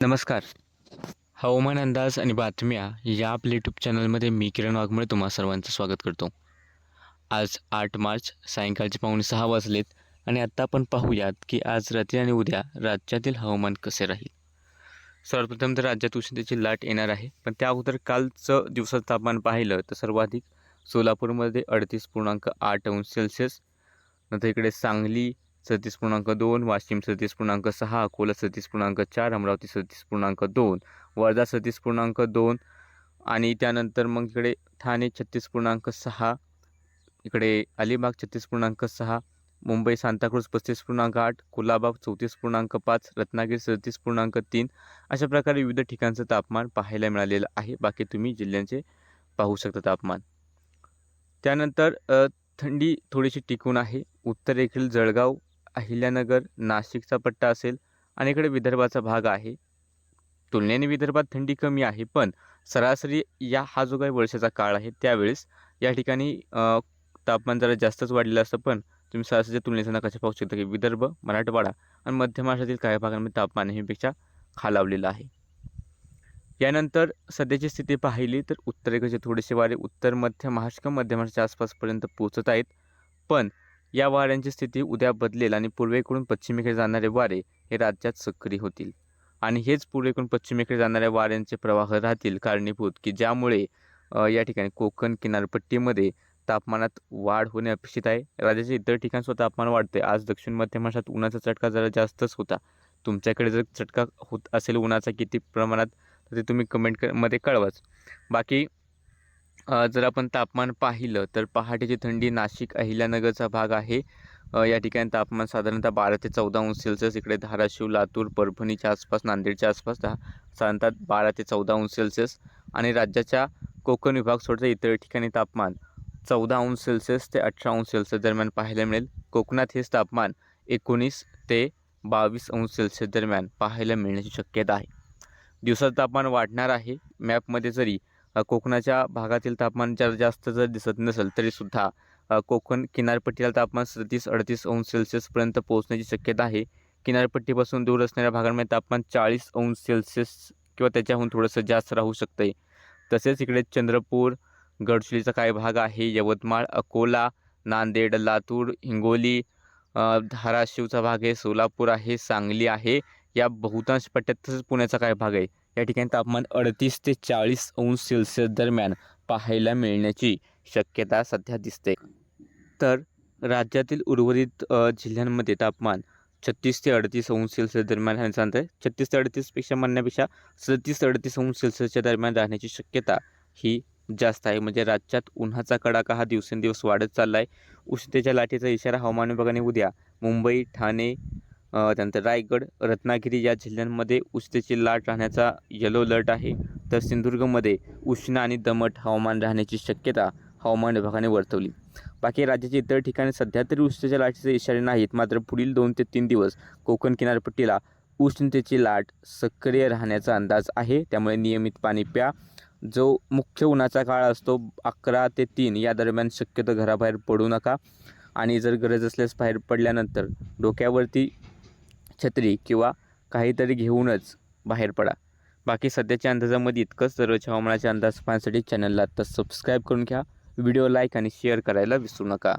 नमस्कार. हवामान अंदाज आणि बातम्या या आपल्या यूट्यूब चॅनलमध्ये मी किरण वाघमळे तुम्हा सर्वांचं स्वागत करतो. आज आठ मार्च सायंकाळचे पावणे सहा वाजलेत आणि आत्ता आपण पाहूयात की आज रात्री आणि उद्या राज्यातील हवामान कसे राहील. सर्वप्रथम तर राज्यात उष्णतेची लाट येणार आहे पण त्या अगोदर कालचं दिवसाचं तापमान पाहिलं तर सर्वाधिक सोलापूरमध्ये अडतीस पूर्णांक आठ अंश सेल्सिअस नंतर इकडे सांगली सदतीस पूर्णांक दोन वाशिम सदतीस पूर्णांक सहा अकोला सदतीस पूर्णांक चार अमरावती सदतीस पूर्णांक दोन वर्धा सदतीस पूर्णांक दोन आणि त्यानंतर मग इकडे ठाणे छत्तीस पूर्णांक सहा इकडे अलिबाग छत्तीस पूर्णांक सहा मुंबई सांताक्रूज पस्तीस पूर्णांक आठ कुलाबाग चौतीस पूर्णांक पाच रत्नागिरी सदतीस पूर्णांक तीन अशा प्रकारे विविध ठिकाणचं तापमान पाहायला मिळालेलं आहे. बाकी तुम्ही जिल्ह्यांचे पाहू शकता तापमान. त्यानंतर थंडी थोडीशी टिकून आहे. उत्तरेकडील जळगाव अहिल्यानगर नाशिकचा पट्टा असेल आणि इकडे विदर्भाचा भाग आहे. तुलनेने विदर्भात थंडी कमी आहे पण सरासरी या हा जो काही वर्षाचा काळ आहे त्यावेळेस या ठिकाणी तापमान जरा जास्तच वाढलेलं असतं पण तुम्ही सरासरीच्या तुलनेचा नकाशा पाहू शकता की विदर्भ मराठवाडा आणि मध्य महाराष्ट्रातील काही भागांमध्ये तापमान हेपेक्षा खालावलेलं आहे. यानंतर सध्याची स्थिती पाहिली तर उत्तरेकडचे थोडेसे वारे उत्तर मध्य महाराष्ट्र मध्य महाराष्ट्राच्या आसपासपर्यंत पोहोचत आहेत. पण या वाऱ्यांची स्थिती उद्या बदलेल आणि पूर्वेकडून पश्चिमेकडे जाणारे वारे हे राज्यात सक्रिय होतील. आणि हेच पूर्वेकडून पश्चिमेकडे जाणाऱ्या वाऱ्यांचे प्रवाह राहतील कारणीभूत की ज्यामुळे या ठिकाणी कोकण किनारपट्टीमध्ये तापमानात वाढ होणे अपेक्षित आहे. राज्याच्या इतर ठिकाणसुद्धा तापमान वाढते. आज दक्षिण मध्य महाराष्ट्रात उन्हाचा चटका जरा जास्तच होता. तुमच्याकडे जर चटका होत असेल उन्हाचा किती प्रमाणात तर ते तुम्ही कमेंटमध्ये कळवाच. बाकी जर आपण तापमान पाहिलं तर पहाटेची थंडी नाशिक अहिल्यानगरचा भाग आहे. या ठिकाणी तापमान साधारणतः बारा ते चौदा अंश सेल्सिअस इकडे धाराशिव लातूर परभणीच्या आसपास नांदेडच्या आसपास दहा साधारणतः बारा ते चौदा अंश सेल्सिअस आणि राज्याच्या कोकण विभाग सोडता इतर ठिकाणी तापमान चौदा अंश सेल्सिअस ते अठरा अंश सेल्सिअस दरम्यान पाहायला मिळेल. कोकणात हेच तापमान एकोणीस ते बावीस अंश सेल्सिअस दरम्यान पाहायला मिळण्याची शक्यता आहे. दिवसाचं तापमान वाढणार आहे. मॅपमध्ये जरी कोकणाच्या भागातील तापमान जर जास्त जर दिसत नसेल तरीसुद्धा कोकण किनारपट्टीला तापमान सदतीस अडतीस अंश सेल्सिअसपर्यंत पोहोचण्याची शक्यता आहे. किनारपट्टीपासून दूर असणाऱ्या भागांमध्ये तापमान चाळीस अंश सेल्सिअस किंवा त्याच्याहून थोडंसं जास्त राहू शकतं आहे तसेच इकडे चंद्रपूर गडचिरोलीचा काही भाग आहे यवतमाळ अकोला नांदेड लातूर हिंगोली धाराशिवचा भाग आहे सोलापूर आहे सांगली आहे. या बहुतांश पट्ट्यात तसंच पुण्याचा काय भाग आहे. या ठिकाणी तापमान अडतीस ते चाळीस अंश सेल्सिअस दरम्यान पाहायला मिळण्याची शक्यता सध्या दिसते. तर राज्यातील उर्वरित जिल्ह्यांमध्ये तापमान छत्तीस ते अडतीस अंश सेल्सिअस दरम्यान राहण्याचं सांगत आहे. छत्तीस ते अडतीसपेक्षा म्हणण्यापेक्षा सदतीस ते अडतीस अंश सेल्सिअसच्या दरम्यान राहण्याची शक्यता ही जास्त आहे. म्हणजे राज्यात उन्हाचा कडाका हा दिवसेंदिवस वाढत चालला आहे उष्णतेच्या लाटेचा इशारा हवामान विभागाने उद्या मुंबई ठाणे त्यानंतर रायगड रत्नागिरी या जिल्ह्यांमध्ये उष्णतेची लाट राहण्याचा येलो अलर्ट आहे. तर सिंधुदुर्गमध्ये उष्ण आणि दमट हवामान राहण्याची शक्यता हवामान विभागाने वर्तवली. बाकी राज्याच्या इतर ठिकाणी सध्या तरी उष्णतेच्या लाटेचे इशारे नाहीत. मात्र पुढील दोन ते तीन दिवस कोकण किनारपट्टीला उष्णतेची लाट सक्रिय राहण्याचा अंदाज आहे. त्यामुळे नियमित पाणी प्या. जो मुख्य उन्हाचा काळ असतो अकरा ते तीन या दरम्यान शक्यतो घराबाहेर पडू नका. आणि जर गरज असल्यास बाहेर पडल्यानंतर डोक्यावरती छत्री किंवा काहीतरी घेऊनच बाहेर पडा. बाकी सध्याच्या अंदाजामध्ये इतकंच दररोज हवामानाच्या अंदाज पाहण्यासाठी चॅनलला आत्ता सबस्क्राईब करून घ्या. व्हिडिओ लाईक आणि शेअर करायला विसरू नका.